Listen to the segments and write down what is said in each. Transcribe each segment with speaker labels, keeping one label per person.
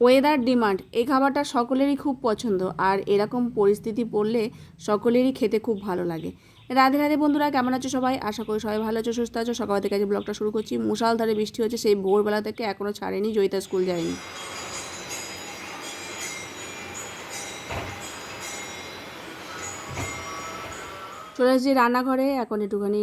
Speaker 1: Weather demand এই খাবারটা সকলেরই খুব পছন্দ, আর এরকম পরিস্থিতি পড়লে সকলেরই খেতে খুব ভালো লাগে। রাধে রাধে বন্ধুরা, কেমন আছো সবাই? আশা করি সবাই ভালো আছো, সুস্থ আছো। সকাল থেকে ব্লগটা শুরু করছি। মুষালধারে বৃষ্টি হচ্ছে, সেই ভোরবেলা থেকে এখনও ছাড়েনি, জয়িতা স্কুল যায়নি। চলে এসেছি রান্নাঘরে। এখন একটুখানি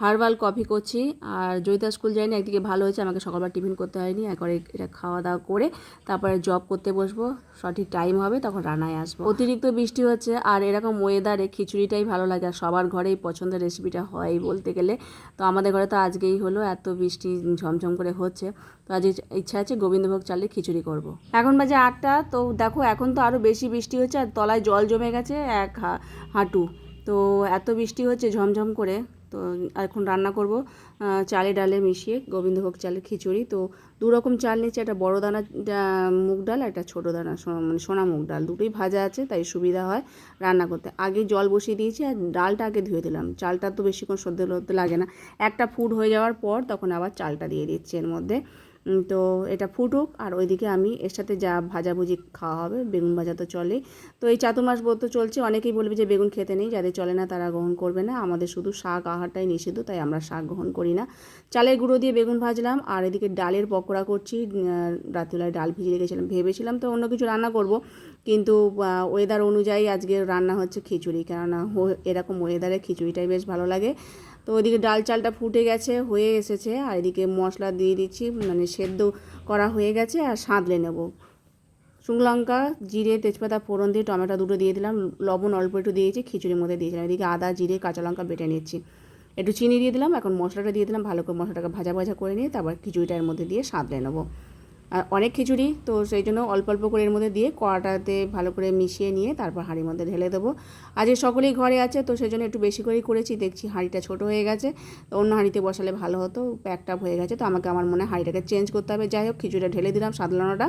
Speaker 1: হার্বাল কফি করছি। আর জয়িতা স্কুল যায়নি, একদিকে ভালো হয়েছে, আমাকে সকালবার টিফিন করতে হয়নি। একবারে এটা খাওয়া দাওয়া করে তারপরে জব করতে বসবো। সঠিক টাইম হবে, তখন রান্নায় আসব। অতিরিক্ত বৃষ্টি হচ্ছে, আর এরকম ওয়েদারে খিচুড়িটাই ভালো লাগে। আর সবার ঘরেই পছন্দের রেসিপিটা হয় বলতে গেলে। তো আমাদের ঘরে তো আজকেই হলো, এত বৃষ্টি ঝমঝম করে হচ্ছে। তো আজ ইচ্ছা আছে গোবিন্দভোগ চালে খিচুড়ি করব। এখন বাজে আটটা, তো দেখো এখন তো আরও বেশি বৃষ্টি হচ্ছে, আর তলায় জল জমে গেছে, এক হাঁটু। তো এত বৃষ্টি হচ্ছে ঝমঝম করে, তো এখন রান্না করব চালে ডালে মিশিয়ে গোবিন্দভোগ চালের খিচুড়ি। তো দু রকম চাল নিচ্ছে একটা বড় দানা মুগ ডাল একটা ছোটো দানা মানে সোনা মুগ ডাল। দুটোই ভাজা আছে, তাই সুবিধা হয় রান্না করতে। আগে জল বসিয়ে দিয়েছি আর ডালটা আগে ধুয়ে দিলাম। চালটা তো বেশিক্ষণ সদ্য লাগে না। একটা ফুট হয়ে যাওয়ার পর তখন আবার চালটা দিয়ে দিচ্ছি এর মধ্যে। তো এটা ফুটুক, আর ওইদিকে আমি এর সাথে যা ভাজাভুজি খাওয়া হবে, বেগুন ভাজা তো চলে তো এই চাতুমাস বোধ তো চলছে, অনেকেই বলবে যে বেগুন খেতে নেই, যাদের চলে না তারা গ্রহণ করবে না। আমাদের শুধু শাক আহারটাই নিষিদ্ধ, তাই আমরা শাক গ্রহণ করি না। চালের গুঁড়ো দিয়ে বেগুন ভাজলাম, আর এদিকে ডালের পকোড়া করছি রাত্রিবেলায় ডাল ভিজিয়ে রেখেছিলাম। ভেবেছিলাম তো অন্য কিছু রান্না করব কিন্তু ওয়েদার অনুযায়ী আজকে রান্না হচ্ছে খিচুড়ি। কেননা এরকম ওয়েদারে খিচুড়িটাই বেশ ভালো লাগে। তো ওইদিকে ডাল চালটা ফুটে গেছে, হয়ে এসেছে। আর এদিকে মশলা দিয়ে দিচ্ছি মানে সেদ্ধ করা হয়ে গেছে। আর সাঁতলে নেব। শুকনো লঙ্কা, জিরে, তেজপাতা, ফোড়ন দিয়ে টমেটো দুটো দিয়ে দিলাম। লবণ অল্প একটু দিয়েছি, খিচুড়ির মধ্যে দিয়েছিলাম এদিকে আদা, জিরে, কাঁচা লঙ্কা বেটে নিচ্ছি। একটু চিনি দিয়ে দিলাম। এখন মশলাটা দিয়ে দিলাম। ভালো করে মশলাটাকে ভাজা ভাজা করে নিয়ে তারপর খিচুড়িটা এর মধ্যে দিয়ে সাঁতলে নেব। আর অনেক খিচুড়ি, তো সেই জন্য অল্প অল্প করে এর মধ্যে দিয়ে কড়াটাতে ভালো করে মিশিয়ে নিয়ে তারপর হাঁড়ির মধ্যে ঢেলে দেবো। আজকে সকলেই ঘরে আছে, তো সেই জন্য একটু বেশি করেই করেছি। দেখছি হাঁড়িটা ছোট হয়ে গেছে, তো অন্য হাঁড়িতে বসালে ভালো হতো প্যাকটা হয়ে গেছে। তো আমাকে, আমার মনে হয় হাঁড়িটাকে চেঞ্জ করতে হবে। যাই হোক, খিচুড়িটা ঢেলে দিলাম সাদলানোটা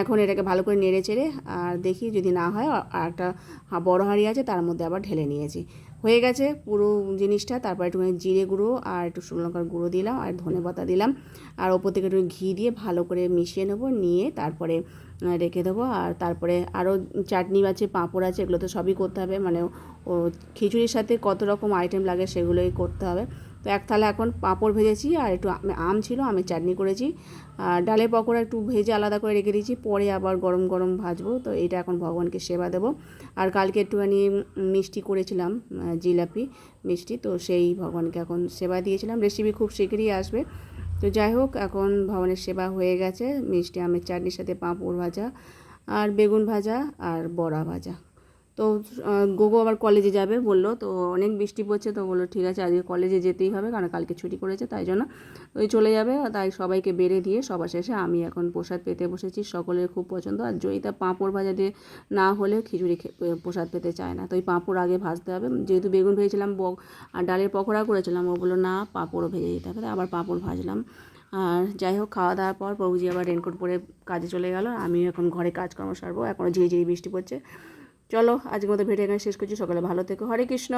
Speaker 1: এখন এটাকে ভালো করে নেড়ে চেড়ে আর দেখি যদি না হয়, আর একটা বড় হাঁড়ি আছে তার মধ্যে আবার ঢেলে নিয়েছি। হয়ে গেছে পুরো জিনিসটা, তারপর একটুখানি জিরে গুঁড়ো আর একটু শুকনো লঙ্কার গুঁড়ো দিলাম আর ধনে পাতা দিলাম। আর ওপর থেকে একটু ঘি দিয়ে ভালো করে মিশিয়ে নেব, নিয়ে তারপরে রেখে দেবো। আর তারপরে আরও চাটনি আছে, পাঁপড় আছে, এগুলো তো সবই করতে হবে। মানে খিচুড়ির সাথে কত রকম আইটেম লাগে সেগুলোই করতে হবে। তো এক থালা এখন পাঁপড় ভেজেছি আর একটু আম- ছিল আমি চাটনি করেছি। আর ডালের পকোড়া একটু ভেজে আলাদা করে রেখে দিয়েছি, পরে আবার গরম গরম ভাজবো। তো এটা এখন ভগবানকে সেবা দেবো। আর কালকে একটুখানি মিষ্টি করেছিলাম জিলাপি মিষ্টি, তো সেই ভগবানকে এখন সেবা দিয়েছিলাম। রেসিপি খুব শীঘ্রই আসবে। তো যাই হোক, এখন ভগবানের সেবা হয়ে গেছে, মিষ্টি, আমের চাটনির সাথে পাঁপড় ভাজা, আর বেগুন ভাজা, আর বড়া ভাজা। তো গোগো আবার কলেজে যাবে বলল, তো অনেক বৃষ্টি পড়ছে, তো বলল ঠিক আছে, আজকে কলেজে যেতেই হবে, কারণ কালকে ছুটি করেছে, তাই জন্য। ওই চলে যাবে, তাই সবাইকে বেড়ে দিয়ে সবার শেষে আমি এখন প্রসাদ পেতে বসেছি, সকলের খুব পছন্দ। আর জয়িতা পাঁপড় ভাজা দিয়ে না হলে খিচুড়ি প্রসাদ পেতে চায় না। তো ওই পাঁপড় আগে ভাজতে হবে, যেহেতু বেগুন ভেজেছিলাম, বক, আর ডালের পকোড়া করেছিলাম, ও বলল না, পাঁপড়ও ভেজে দিতে হবে, আবার পাঁপড় ভাজলাম। আর যাই হোক, খাওয়া দাওয়ার পর প্রভুজি আবার রেনকোট পরে কাজে চলে গেল আমি এখন ঘরে কাজকর্ম সারবো এখনও ঝিরিঝিরি বৃষ্টি পড়ছে। চলো আজকের মতো ভিডিও এখানে শেষ করছি। সকালে ভালো থেকো। হরে কৃষ্ণ।